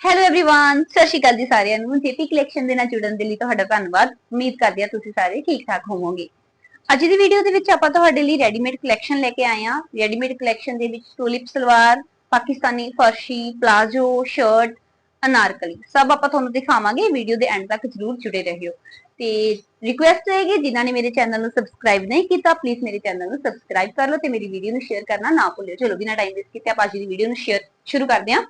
Hello everyone ਸਤਿ ਸ਼੍ਰੀ ਅਕਾਲ ਜੀ ਸਾਰਿਆਂ ਨੂੰ ਜੇਪੀ ਕਲੈਕਸ਼ਨ ਦੇ ਨਾਲ ਜੁੜਨ ਦੇ ਲਈ ਤੁਹਾਡਾ ਧੰਨਵਾਦ ਉਮੀਦ ਕਰਦੀ ਹਾਂ ਤੁਸੀਂ ਸਾਰੇ ਠੀਕ ਠਾਕ ਹੋਵੋਗੇ ਅੱਜ ਦੀ ਵੀਡੀਓ ਦੇ ਵਿੱਚ ਆਪਾਂ ਤੁਹਾਡੇ ਲਈ ਰੈਡੀਮੇਡ ਕਲੈਕਸ਼ਨ ਲੈ ਕੇ ਆਏ ਹਾਂ ਰੈਡੀਮੇਡ ਕਲੈਕਸ਼ਨ ਦੇ ਵਿੱਚ ਟੂਲਿਪ ਸਲਵਾਰ ਪਾਕਿਸਤਾਨੀ ਫਰਸ਼ੀ ਪਲਾਜ਼ੋ ਸ਼ਰਟ ਅਨਾਰਕਲੀ ਸਭ ਆਪਾਂ ਤੁਹਾਨੂੰ ਦਿਖਾਵਾਂਗੇ ਵੀਡੀਓ ਦੇ ਐਂਡ ਤੱਕ ਜਰੂਰ ਜੁੜੇ ਰਹਿਓ ਤੇ ਰਿਕੁਐਸਟ ਹੈਗੀ ਜਿਨ੍ਹਾਂ ਨੇ ਮੇਰੇ ਚੈਨਲ ਨੂੰ ਸਬਸਕ੍ਰਾਈਬ ਨਹੀਂ ਕੀਤਾ ਪਲੀਜ਼ ਮੇਰੇ ਚੈਨਲ ਨੂੰ ਸਬਸਕ੍ਰਾਈਬ ਕਰ ਲਓ ਤੇ ਮੇਰੀ ਵੀਡੀਓ ਨੂੰ ਸ਼ੇਅਰ ਕਰਨਾ ਨਾ ਭੁੱਲਿਓ ਚਲੋ ਬਿਨਾਂ ਟਾਈਮ ਵੇਸਟ ਕੀਤੇ ਆਪਾਂ ਅੱਜ ਦੀ ਵੀਡੀਓ ਨੂੰ ਸ਼ੇਅਰ ਸ਼ੁਰੂ ਕਰਦੇ ਹਾਂ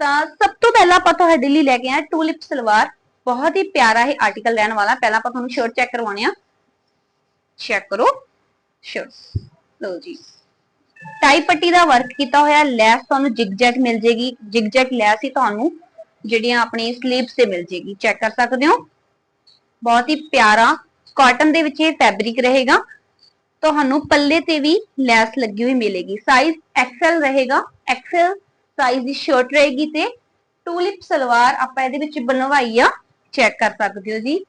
ਤਾਂ ਸਭ ਤੋਂ ਪਹਿਲਾਂ ਆਪਾਂ ਤੁਹਾਡੇ ਲਈ ਲੈ ਕੇ ਆਏ ਟੂਲਿਪ ਸਲਵਾਰ। ਬਹੁਤ ਹੀ ਪਿਆਰਾ ਇਹ ਆਰਟੀਕਲ ਲੈਣ ਵਾਲਾ। ਪਹਿਲਾਂ ਆਪਾਂ ਤੁਹਾਨੂੰ ਸ਼ਰਟ ਚੈੱਕ ਕਰਵਾਉਣੇ ਆ ਚੈੱਕ ਕਰੋ। ਸ਼ਰਟ ਲਓ ਜੀ। ਟਾਈ ਪੱਟੀ ਦਾ ਵਰਕ ਕੀਤਾ ਹੋਇਆ। ਲੈਸ ਤੁਹਾਨੂੰ ਜਿਗਜੈਗ ਮਿਲ ਜੇਗੀ। ਜਿਗਜੈਗ ਲੈਸ ਹੀ ਤੁਹਾਨੂੰ ਜਿਹੜੀਆਂ ਆਪਣੀ ਸਲੀਵਸ ਤੇ ਮਿਲ ਜੇਗੀ। ਚੈੱਕ ਕਰ ਸਕਦੇ ਹੋ। ਬਹੁਤ ਹੀ ਪਿਆਰਾ। ਕਾਟਨ ਦੇ ਵਿੱਚ ਇਹ ਫੈਬਰਿਕ ਰਹੇਗਾ। ਤੁਹਾਨੂੰ ਪੱਲੇ ਤੇ ਵੀ ਲੈਸ ਲੱਗੀ ਹੋਈ ਮਿਲੇਗੀ। ਸਾਈਜ਼ ਐਕਸਲ ਰਹੇਗਾ। ਐਕਸਲ ਸਾਈਜ਼ ਦੀ ਸ਼ਰਟ ਰਹੇਗੀ ਤੇ ਟੂਲਿਪ ਸਲਵਾਰ ਆਪਾਂ ਇਹਦੇ ਵਿੱਚ ਬਣਵਾਈ ਆ ਚੈੱਕ ਕਰ ਸਕਦੇ ਹੋ ਜੀ।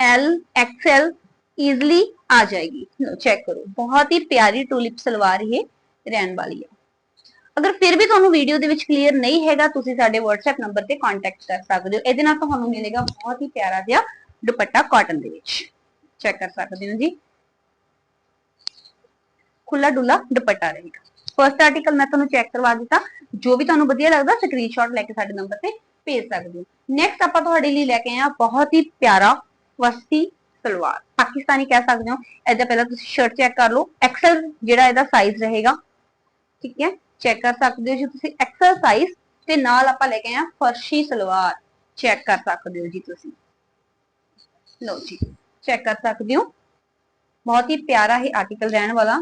ਐਲ ਐਕਸਲ ਈਜ਼ਲੀ ਆ ਜਾਏਗੀ। ਲੋ ਚੈੱਕ ਕਰੋ। ਬਹੁਤ ਹੀ ਪਿਆਰੀ ਟੂਲਿਪ ਸਲਵਾਰ ਇਹ ਰਹਿਣ ਵਾਲੀ ਆ। ਅਗਰ ਫਿਰ ਵੀ ਤੁਹਾਨੂੰ ਵੀਡੀਓ ਦੇ ਵਿੱਚ ਕਲੀਅਰ ਨਹੀਂ ਹੈਗਾ, ਤੁਸੀਂ ਸਾਡੇ WhatsApp ਨੰਬਰ ਤੇ ਕੰਟੈਕਟ ਕਰ ਸਕਦੇ ਹੋ। ਇਹਦੇ ਨਾਲ ਤੁਹਾਨੂੰ ਮਿਲੇਗਾ ਬਹੁਤ ਹੀ ਪਿਆਰਾ ਜਿਹਾ ਦੁਪੱਟਾ ਕਾਟਨ ਦੇ ਵਿੱਚ। ਚੈੱਕ ਕਰ ਸਕਦੇ ਹੋ ਜੀ। ਖੁੱਲਾ ਡੁੱਲਾ ਦੁਪੱਟਾ ਰਹੇਗਾ। ਫਰਸਟ ਆਰਟੀਕਲ ਮੈਂ ਤੁਹਾਨੂੰ ਚੈੱਕ ਕਰਵਾ ਦਿੱਤਾ, ਜੋ ਵੀ ਤੁਹਾਨੂੰ ਵਧੀਆ ਲੱਗਦਾ ਸਕਰੀਨਸ਼ਾਟ ਲੈ ਕੇ ਸਾਡੇ ਨੰਬਰ ਤੇ ਭੇਜ ਸਕਦੇ ਹੋ। ਨੈਕਸਟ ਆਪਾਂ ਤੁਹਾਡੇ ਲਈ ਲੈ ਕੇ ਆਏ ਆ ਬਹੁਤ ਹੀ ਪਿਆਰਾ ਵਸਤੀ ਸਲਵਾਰ। ਪਾਕਿਸਤਾਨੀ ਕਹਿ ਸਕਦੇ ਹੋ, ਇਹਦਾ ਪਹਿਲਾਂ ਤੁਸੀਂ ਸ਼ਰਟ ਚੈੱਕ ਕਰ ਲਓ। ਐਕਸਲ ਜਿਹੜਾ ਇਹਦਾ ਸਾਈਜ਼ ਰਹੇਗਾ, ਠੀਕ ਹੈ? ਚੈੱਕ ਕਰ ਸਕਦੇ ਹੋ ਜੀ ਤੁਸੀਂ ਐਕਸਲ ਸਾਈਜ਼ ਤੇ ਨਾਲ ਆਪਾਂ ਲੈ ਕੇ ਆਏ ਆ ਫਰਸ਼ੀ ਸਲਵਾਰ। ਚੈੱਕ ਕਰ ਸਕਦੇ ਹੋ ਜੀ ਤੁਸੀਂ। ਲਓ ਜੀ ਚੈੱਕ ਕਰ ਸਕਦੇ ਹੋ। ਬਹੁਤ ਹੀ ਪਿਆਰਾ ਇਹ ਆਰਟੀਕਲ ਰਹਿਣ ਵਾਲਾ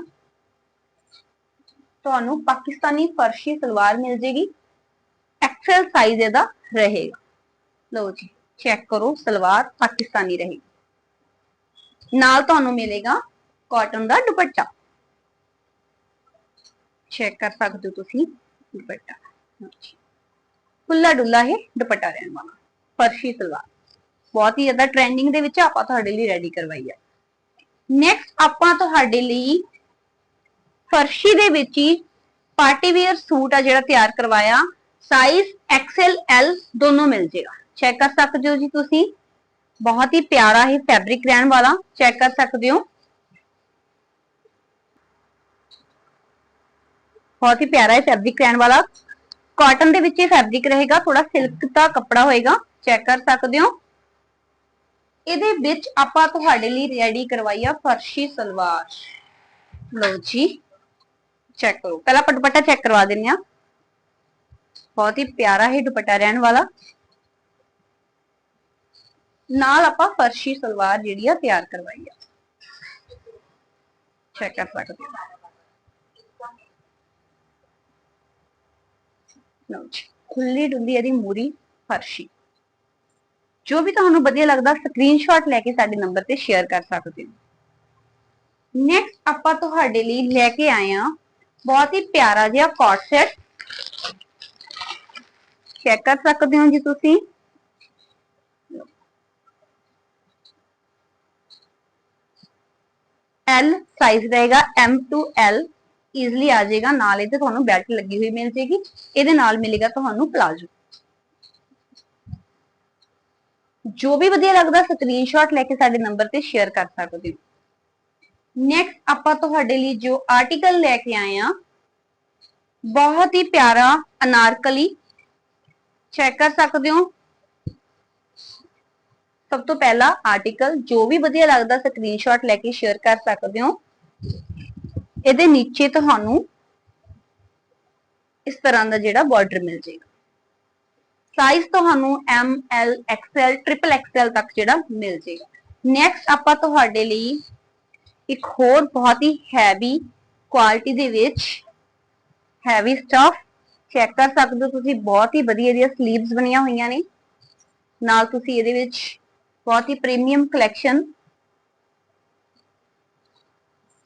ਤੁਹਾਨੂੰ ਪਾਕਿਸਤਾਨੀ ਫਰਸ਼ੀ ਸਲਵਾਰ ਮਿਲ ਜੇਗੀ। ਐਕਸਲ ਸਾਈਜ਼ ਇਹਦਾ ਰਹੇਗਾ। ਲਓ ਜੀ ਚੈੱਕ ਕਰੋ, ਸਲਵਾਰ ਪਾਕਿਸਤਾਨੀ ਰਹੇਗੀ। ਨਾਲ ਤੁਹਾਨੂੰ ਮਿਲੇਗਾ ਕਾਟਨ ਦਾ ਦੁਪੱਟਾ। ਚੈੱਕ ਕਰ ਸਕਦੇ ਹੋ ਤੁਸੀਂ, ਦੁਪੱਟਾ। ਖੁੱਲਾ ਡੁੱਲਾ ਹੈ ਦੁਪੱਟਾ ਰਹਿਣ ਵਾਲਾ, ਫਰਸ਼ੀ ਸਲਵਾਰ। ਬਹੁਤ ਹੀ ਜ਼ਿਆਦਾ ਟ੍ਰੈਂਡਿੰਗ ਦੇ ਵਿੱਚ ਆਪਾਂ ਤੁਹਾਡੇ ਲਈ ਰੈਡੀ ਕਰਵਾਈ ਹੈ ਨੈਕਸਟ ਆਪਾਂ ਤੁਹਾਡੇ ਲਈ ਫਰਸ਼ੀ ਦੇ ਵਿੱਚ ਹੀ ਪਾਰਟੀ ਵੇਅਰ ਸੂਟ ਆ ਜਿਹੜਾ ਤਿਆਰ ਕਰਵਾਇਆ। ਸਾਈਜ਼ ਐਕਸਲ ਐਲ ਦੋਨੋਂ ਮਿਲ ਜੇਗਾ। ਚੈੱਕ ਕਰ ਸਕਦੇ ਹੋ ਜੀ ਤੁਸੀਂ। ਬਹੁਤ ਹੀ ਪਿਆਰਾ ਹੈ ਫੈਬਰਿਕ ਰਹਿਣ ਵਾਲਾ। ਚੈੱਕ ਕਰ ਸਕਦੇ ਹੋ। ਬਹੁਤ ਹੀ ਪਿਆਰਾ ਹੈ ਫੈਬਰਿਕ ਰਹਿਣ ਵਾਲਾ। ਕਾਟਨ ਦੇ ਵਿੱਚ ਇਹ ਫੈਬਰਿਕ ਰਹੇਗਾ। ਥੋੜਾ ਸਿਲਕ ਦਾ ਕੱਪੜਾ ਹੋਏਗਾ। ਚੈੱਕ ਕਰ ਸਕਦੇ ਹੋ। ਇਹਦੇ ਵਿੱਚ ਆਪਾਂ ਤੁਹਾਡੇ ਲਈ ਰੈਡੀ ਕਰਵਾਈ ਆ ਫਰਸ਼ੀ ਸਲਵਾਰ। ਲਓ ਜੀ। ਚੈੱਕ ਕਰੋ। ਪਹਿਲਾਂ ਆਪਾਂ ਦੁਪੱਟਾ ਚੈੱਕ ਕਰਵਾ ਦਿੰਨੇ ਆ ਬਹੁਤ ਹੀ ਪਿਆਰਾ ਹੈ ਦੁਪੱਟਾ ਰਹਿਣ ਵਾਲਾ। ਨਾਲ ਆਪਾਂ ਫਰਸ਼ੀ ਸਲਵਾਰ ਜਿਹੜੀ ਆ ਤਿਆਰ ਕਰਵਾਈ ਆ। ਚੈੱਕ ਕਰ ਸਕਦੇ ਹੋ। ਲਓ ਜੀ ਖੁੱਲੀ ਡੁੱਲੀ ਇਹਦੀ ਮੂਰੀ ਫਰਸ਼ੀ। ਜੋ ਵੀ ਤੁਹਾਨੂੰ ਵਧੀਆ ਲੱਗਦਾ ਸਕਰੀਨਸ਼ਾਟ ਲੈ ਕੇ ਸਾਡੇ ਨੰਬਰ ਤੇ ਸ਼ੇਅਰ ਕਰ ਸਕਦੇ ਹੋ। ਨੈਕਸਟ ਆਪਾਂ ਤੁਹਾਡੇ ਲਈ ਲੈ ਕੇ ਆਏ ਆ ਬਹੁਤ ਹੀ ਪਿਆਰਾ ਜਿਹਾ ਕੋਟ ਸੈਟ ਚੈੱਕ ਕਰ ਸਕਦੇ ਹੋ ਜੀ ਤੁਸੀਂ? L ਸਾਈਜ਼ ਰਹੇਗਾ, M to L ਈਜ਼ਲੀ ਆ ਜਾਏਗਾ, ਨਾਲ ਇਹਦੇ ਤੁਹਾਨੂੰ ਬੈਲਟ ਲੱਗੀ ਹੋਈ ਮਿਲ ਜੇਗੀ ਇਹਦੇ ਨਾਲ ਮਿਲੇਗਾ ਤੁਹਾਨੂੰ ਪਲਾਜ਼ੋ ਜੋ ਵੀ ਵਧੀਆ ਲੱਗਦਾ ਸਕਰੀਨਸ਼ਾਟ ਲੈ ਕੇ ਸਾਡੇ ਨੰਬਰ ਤੇ ਸ਼ੇਅਰ ਕਰ ਸਕਦੇ ਹੋ। ਨੈਕਸਟ ਆਪਾਂ ਤੁਹਾਡੇ ਲਈ ਜੋ ਆਰਟੀਕਲ ਲੈ ਕੇ ਆਏ ਆ ਬਹੁਤ ਹੀ ਪਿਆਰਾ ਅਨਾਰਕਲੀ ਚੈੱਕ ਕਰ ਸਕਦੇ ਹੋ। ਸਭ ਤੋਂ ਪਹਿਲਾ ਆਰਟੀਕਲ ਜੋ ਵੀ ਵਧੀਆ ਲੱਗਦਾ ਸਕਰੀਨਸ਼ਾਟ ਲੈ ਕੇ ਸ਼ੇਅਰ ਕਰ ਸਕਦੇ ਹੋ। ਇਹਦੇ ਨੀਚੇ ਤੁਹਾਨੂੰ ਇਸ ਤਰ੍ਹਾਂ ਦਾ ਜਿਹੜਾ ਬਾਰਡਰ ਮਿਲ ਜਾਏਗਾ। ਸਾਈਜ਼ ਤੁਹਾਨੂੰ M L XL triple XL ਤੱਕ ਜਿਹੜਾ ਮਿਲ ਜਾਏਗਾ। ਨੈਕਸਟ ਆਪਾਂ ਤੁਹਾਡੇ ਲਈ ਇੱਕ ਹੋਰ ਬਹੁਤ ਹੀ ਹੈਵੀ ਕੁਆਲਿਟੀ ਦੇ ਵਿੱਚ ਹੈਵੀ ਸਟਫ ਚੈੱਕ ਕਰ ਸਕਦੇ ਹੋ ਤੁਸੀਂ, ਬਹੁਤ ਹੀ ਵਧੀਆ ਇਹਦੀਆਂ 슬ੀਵਸ ਬਣੀਆਂ ਹੋਈਆਂ ਨੇ। ਨਾਲ ਤੁਸੀਂ ਇਹਦੇ ਵਿੱਚ ਬਹੁਤ ਹੀ ਪ੍ਰੀਮੀਅਮ ਕਲੈਕਸ਼ਨ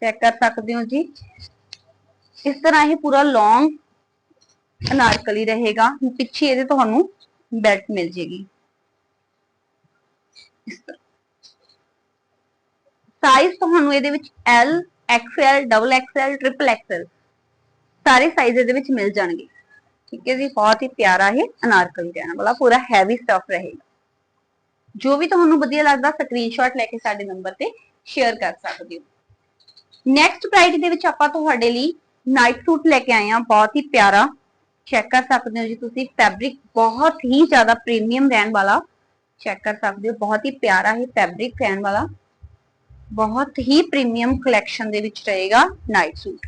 ਚੈੱਕ ਕਰ ਸਕਦੇ ਹੋ ਜੀ। ਇਸ ਤਰ੍ਹਾਂ ਇਹ ਪੂਰਾ ਲੌਂਗ ਅਨਾਰਕਲੀ ਰਹੇਗਾ। ਪਿੱਛੇ ਇਹਦੇ ਤੁਹਾਨੂੰ ਬੈਲਟ ਮਿਲ ਜੇਗੀ। ਇਸ ਤਰ੍ਹਾਂ। ਸਾਈਜ਼ ਤੁਹਾਨੂੰ ਇਹਦੇ ਵਿੱਚ L XL double XL triple XL ਸਾਰੇ ਸਾਈਜ਼ ਇਹਦੇ ਵਿੱਚ ਮਿਲ ਜਾਣਗੇ। ਠੀਕ ਹੈ ਜੀ, ਬਹੁਤ ਹੀ ਪਿਆਰਾ ਇਹ ਅਨਾਰਕਲੀ ਰਹਿਣ ਵਾਲਾ, ਪੂਰਾ ਹੈਵੀ ਸਟਫ ਰਹੇਗਾ। ਜੋ ਵੀ ਤੁਹਾਨੂੰ ਵਧੀਆ ਲੱਗਦਾ ਸਕਰੀਨਸ਼ਾਟ ਲੈ ਕੇ ਸਾਡੇ ਨੰਬਰ ਤੇ ਸ਼ੇਅਰ ਕਰ ਸਕਦੇ ਹੋ। ਨੈਕਸਟ ਪ੍ਰਾਈਡ ਦੇ ਵਿੱਚ ਆਪਾਂ ਤੁਹਾਡੇ ਲਈ ਨਾਈਟ ਸੂਟ ਲੈ ਕੇ ਆਏ ਹਾਂ, ਬਹੁਤ ਹੀ ਪਿਆਰਾ। ਚੈੱਕ ਕਰ ਸਕਦੇ ਹੋ ਜੀ ਤੁਸੀਂ ਫੈਬਰਿਕ ਬਹੁਤ ਹੀ ਜ਼ਿਆਦਾ ਪ੍ਰੀਮੀਅਮ ਰਹਿਣ ਵਾਲਾ। ਚੈੱਕ ਕਰ ਸਕਦੇ ਹੋ, ਬਹੁਤ ਹੀ ਪਿਆਰਾ ਇਹ ਫੈਬਰਿਕ ਰਹਿਣ ਵਾਲਾ। ਬਹੁਤ ਹੀ ਪ੍ਰੀਮੀਅਮ ਕਲੈਕਸ਼ਨ ਦੇ ਵਿੱਚ ਰਹੇਗਾ ਨਾਈਟ ਸੂਟ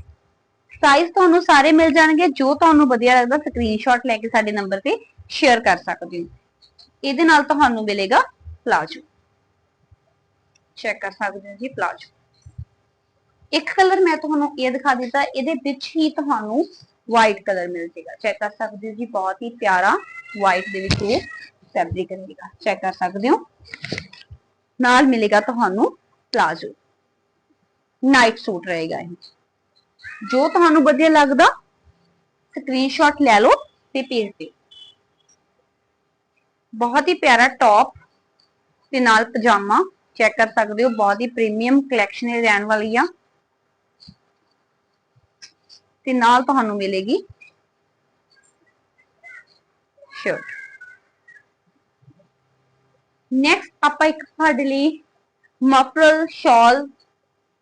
ਸਾਈਜ਼ ਤੁਹਾਨੂੰ ਸਾਰੇ ਮਿਲ ਜਾਣਗੇ, ਜੋ ਤੁਹਾਨੂੰ ਵਧੀਆ ਲੱਗਦਾ ਸਕਰੀਨਸ਼ਾਟ ਲੈ ਕੇ ਸਾਡੇ ਨੰਬਰ ਤੇ ਸ਼ੇਅਰ ਕਰ ਸਕਦੇ ਹੋ। ਇਹਦੇ ਨਾਲ ਤੁਹਾਨੂੰ ਮਿਲੇਗਾ ਪਲਾਜੋ ਚੈੱਕ ਕਰ ਸਕਦੇ ਹੋ ਜੀ ਪਲਾਜੋ ਇੱਕ ਕਲਰ ਮੈਂ ਤੁਹਾਨੂੰ ਇਹ ਦਿਖਾ ਦਿੱਤਾ, ਇਹਦੇ ਵਿੱਚ ਹੀ ਤੁਹਾਨੂੰ ਵਾਈਟ ਕਲਰ ਮਿਲ ਜੇਗਾ ਚੈੱਕ ਕਰ ਸਕਦੇ ਹੋ ਜੀ, ਬਹੁਤ ਹੀ ਪਿਆਰਾ ਵਾਈਟ ਦੇ ਵਿੱਚ ਇਹ ਫੈਬਰਿਕ ਰਹੇਗਾ। ਚੈੱਕ ਕਰ ਸਕਦੇ ਹੋ। ਨਾਲ ਮਿਲੇਗਾ ਤੁਹਾਨੂੰ ਪਲਾਜੋ। ਨਾਈਟ ਸੂਟ ਰਹੇਗਾ ਇਹ ਜੋ ਤੁਹਾਨੂੰ ਵਧੀਆ ਲੱਗਦਾ ਸਕਰੀਨਸ਼ਾਟ ਲੈ ਲਓ ਤੇ ਭੇਜ ਦਿਓ। ਬਹੁਤ ਹੀ ਪਿਆਰਾ ਟੌਪ ਤੇ ਨਾਲ ਪਜਾਮਾ ਚੈੱਕ ਕਰ ਸਕਦੇ ਹੋ। ਬਹੁਤ ਹੀ ਪ੍ਰੀਮੀਅਮ ਕਲੈਕਸ਼ਨ ਇਹ ਰਹਿਣ ਵਾਲੀ ਆ ਤੇ ਨਾਲ ਤੁਹਾਨੂੰ ਮਿਲੇਗੀ ਸ਼ਰਟ ਨੈਕਸਟ ਆਪਾਂ ਇੱਕ ਤੁਹਾਡੇ ਲਈ ਮਫਰਲ ਸ਼ਾਲ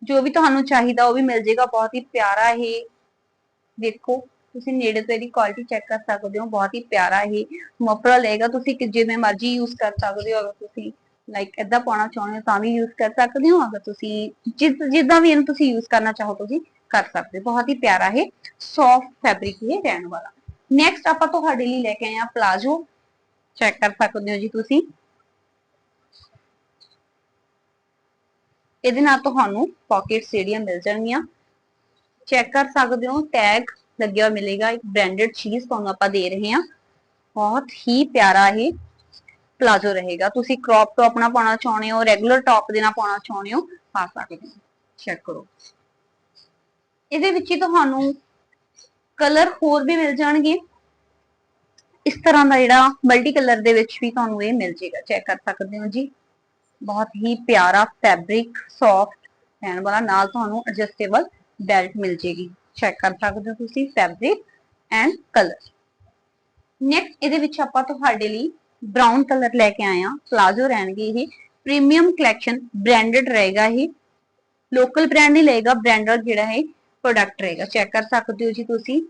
ਜੋ ਵੀ ਤੁਹਾਨੂੰ ਚਾਹੀਦਾ ਉਹ ਵੀ ਮਿਲ ਜਾਏਗਾ। ਬਹੁਤ ਹੀ ਪਿਆਰਾ ਇਹ ਦੇਖੋ, ਤੁਸੀਂ ਨੇੜੇ ਤੋਂ ਇਹਦੀ ਕੁਆਲਿਟੀ ਚੈੱਕ ਕਰ ਸਕਦੇ ਹੋ। ਬਹੁਤ ਹੀ ਪਿਆਰਾ ਇਹ ਮਫਰਲ ਲਏਗਾ ਤੁਸੀਂ ਜਿਵੇਂ ਮਰਜ਼ੀ ਯੂਜ਼ ਕਰ ਸਕਦੇ ਹੋ। ਅਗਰ ਤੁਸੀਂ ਲਾਈਕ ਏਦਾਂ ਪਾਉਣਾ ਚਾਹੁੰਦੇ ਹੋ ਤਾਂ ਵੀ ਯੂਜ਼ ਕਰ ਸਕਦੇ ਹੋ। ਅਗਰ ਤੁਸੀਂ ਜਿਸ, ਜਿੱਦਾਂ ਵੀ ਇਹਨੂੰ ਤੁਸੀਂ ਯੂਜ਼ ਕਰਨਾ ਚਾਹੋ ਤੁਸੀਂ ਕਰ ਸਕਦੇ ਹੋ। ਬਹੁਤ ਹੀ ਪਿਆਰਾ ਹੈ ਸੌਫਟ ਫੈਬਰਿਕ ਹੈ ਰਹਿਣ ਵਾਲਾ। ਨੈਕਸਟ ਆਪਾਂ ਤੁਹਾਡੇ ਲਈ ਲੈ ਕੇ ਆਏ ਆ ਪਲਾਜੋ ਚੈੱਕ ਕਰ ਸਕਦੇ ਹੋ ਜੀ ਤੁਸੀਂ। ਇਹਦੇ ਨਾਲ ਤੁਹਾਨੂੰ ਪਾਕਟਸ ਜਿਹੜੀਆਂ ਮਿਲ ਜਾਣਗੀਆਂ। ਚੈੱਕ ਕਰ ਸਕਦੇ ਹੋ ਟੈਗ ਲੱਗਿਆ ਮਿਲੇਗਾ, ਇੱਕ ਬ੍ਰਾਂਡਡ ਚੀਜ਼ ਤੁਹਾਨੂੰ ਆਪਾਂ ਦੇ ਰਹੇ ਹਾਂ। ਬਹੁਤ ਹੀ ਪਿਆਰਾ ਇਹ ਪਲਾਜ਼ੋ ਰਹੇਗਾ। ਤੁਸੀਂ ਕ੍ਰੌਪ ਟੌਪ ਨਾਲ ਪਾਉਣਾ ਚਾਹੁੰਦੇ ਹੋ ਰੈਗੂਲਰ ਟੌਪ ਦੇ ਨਾਲ ਪਾਉਣਾ ਚਾਹੁੰਦੇ ਹੋ, ਪਾ ਸਕਦੇ ਹੋ। ਚੈੱਕ ਕਰੋ। ਇਹਦੇ ਵਿੱਚ ਹੀ ਤੁਹਾਨੂੰ ਕਲਰ ਹੋਰ ਵੀ ਮਿਲ ਜਾਣਗੇ। ਇਸ ਤਰ੍ਹਾਂ ਦਾ ਜਿਹੜਾ ਮਲਟੀ ਕਲਰ ਦੇ ਵਿੱਚ ਵੀ ਤੁਹਾਨੂੰ ਇਹ ਮਿਲ ਜੇਗਾ ਚੈੱਕ ਕਰ ਸਕਦੇ ਹੋ ਜੀ। ਬਹੁਤ ਹੀ ਪਿਆਰਾ ਫੈਬਰਿਕ ਸੌਫਟ ਰਹਿਣ ਵਾਲਾ ਨਾਲ ਤੁਹਾਨੂੰ ਐਡਜਸਟੇਬਲ ਬੈਲਟ ਮਿਲ ਜੇਗੀ ਚੈੱਕ ਕਰ ਸਕਦੇ ਹੋ ਤੁਸੀਂ ਫੈਬਰਿਕ ਐਂਡ ਕਲਰ ਨੈਕਸਟ ਇਹਦੇ ਵਿੱਚ ਆਪਾਂ ਤੁਹਾਡੇ ਲਈ ਬ੍ਰਾਊਨ ਕਲਰ ਲੈ ਕੇ ਆਏ ਆ ਪਲਾਜ਼ੋ ਰਹਿਣਗੇ ਇਹ ਪ੍ਰੀਮੀਅਮ ਕਲੈਕਸ਼ਨ ਬ੍ਰਾਂਡਡ ਰਹੇਗਾ ਇਹ ਲੋਕਲ ਬ੍ਰਾਂਡ ਨਹੀਂ ਲਏਗਾ ਬ੍ਰਾਂਡਡ ਜਿਹੜਾ ਹੈ ਪ੍ਰੋਡਕਟ ਰਹੇਗਾ ਚੈੱਕ ਕਰ ਸਕਦੇ ਹੋ ਜੀ ਤੁਸੀਂ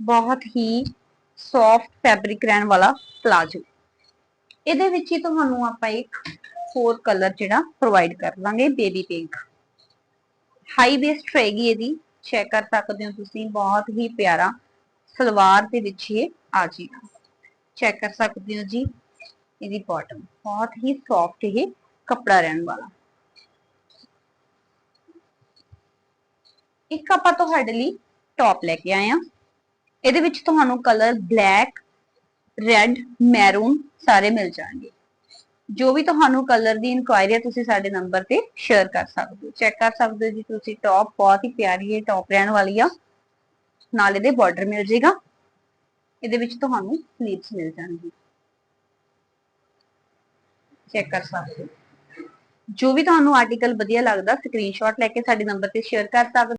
ਬਹੁਤ ਹੀ ਸੌਫਟ ਫੈਬਰਿਕ ਰਹਿਣ ਵਾਲਾ ਪਲਾਜ਼ੋ ਇਹਦੇ ਵਿੱਚ ਹੀ ਤੁਹਾਨੂੰ ਆਪਾਂ ਇੱਕ ਹੋਰ ਕਲਰ ਜਿਹੜਾ ਪ੍ਰੋਵਾਈਡ ਕਰ ਲਾਂਗੇ ਬੇਬੀ ਪਿੰਕ ਹਾਈ ਵੇਸਟ ਰਹੇਗੀ ਇਹਦੀ ਚੈੱਕ ਕਰ ਸਕਦੇ ਹੋ ਤੁਸੀਂ, ਬਹੁਤ ਹੀ ਪਿਆਰਾ ਸਲਵਾਰ ਦੇ ਵਿੱਚ ਇਹ ਆ ਜਾਏਗਾ ਚੈੱਕ ਕਰ ਸਕਦੇ ਹੋ ਜੀ, ਇਹਦੀ ਬਾਟਮ ਬਹੁਤ ਹੀ ਸੌਫਟ ਇਹ ਕੱਪੜਾ ਰਹਿਣ ਵਾਲਾ। ਇੱਕ ਆਪਾਂ ਤੁਹਾਡੇ ਲਈ ਟੌਪ ਲੈ ਕੇ ਆਏ ਆ ਇਹਦੇ ਵਿੱਚ ਤੁਹਾਨੂੰ ਕਲਰ ਬਲੈਕ ਰੈੱਡ ਮੈਰੂਨ ਸਾਰੇ ਮਿਲ ਜਾਣਗੇ। ਜੋ ਵੀ ਤੁਹਾਨੂੰ ਕਲਰ ਦੀ ਇਨਕੁਆਇਰੀ ਹੈ, ਤੁਸੀਂ ਸਾਡੇ ਨੰਬਰ ਤੇ ਸ਼ੇਅਰ ਕਰ ਸਕਦੇ ਹੋ। ਚੈੱਕ ਕਰ ਸਕਦੇ ਹੋ ਜੀ ਤੁਸੀਂ ਟੌਪ ਬਹੁਤ ਹੀ ਪਿਆਰੀ ਹੈ ਟੌਪ ਰਹਿਣ ਵਾਲੀ ਆ। ਨਾਲ ਇਹਦੇ ਬਾਰਡਰ ਮਿਲ ਜੇਗਾ ਇਹਦੇ ਵਿੱਚ ਤੁਹਾਨੂੰ ਸਲੀਵਸ ਮਿਲ ਜਾਣਗੀ। ਚੈੱਕ ਕਰ ਸਕਦੇ ਹੋ। ਜੋ ਵੀ ਤੁਹਾਨੂੰ ਆਰਟੀਕਲ ਵਧੀਆ ਲੱਗਦਾ ਸਕਰੀਨਸ਼ਾਟ ਲੈ ਕੇ ਸਾਡੇ ਨੰਬਰ ਤੇ ਸ਼ੇਅਰ ਕਰ ਸਕਦੇ